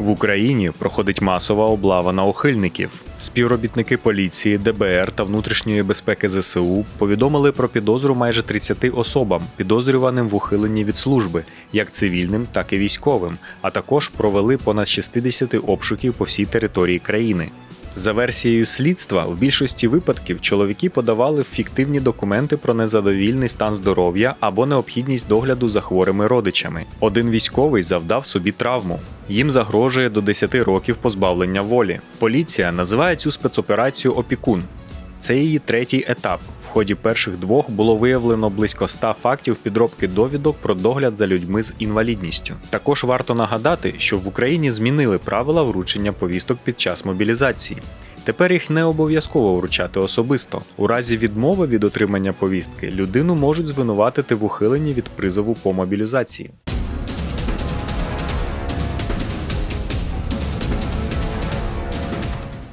В Україні проходить масова облава на ухильників. Співробітники поліції, ДБР та внутрішньої безпеки ЗСУ повідомили про підозру майже 30 особам, підозрюваним в ухиленні від служби, як цивільним, так і військовим, а також провели понад 60 обшуків по всій території країни. За версією слідства, в більшості випадків чоловіки подавали фіктивні документи про незадовільний стан здоров'я або необхідність догляду за хворими родичами. Один військовий завдав собі травму. Їм загрожує до 10 років позбавлення волі. Поліція називає цю спецоперацію Опікун. Це її третій етап. В ході перших двох було виявлено близько 100 фактів підробки довідок про догляд за людьми з інвалідністю. Також варто нагадати, що в Україні змінили правила вручення повісток під час мобілізації. Тепер їх не обов'язково вручати особисто. У разі відмови від отримання повістки людину можуть звинуватити в ухиленні від призову по мобілізації.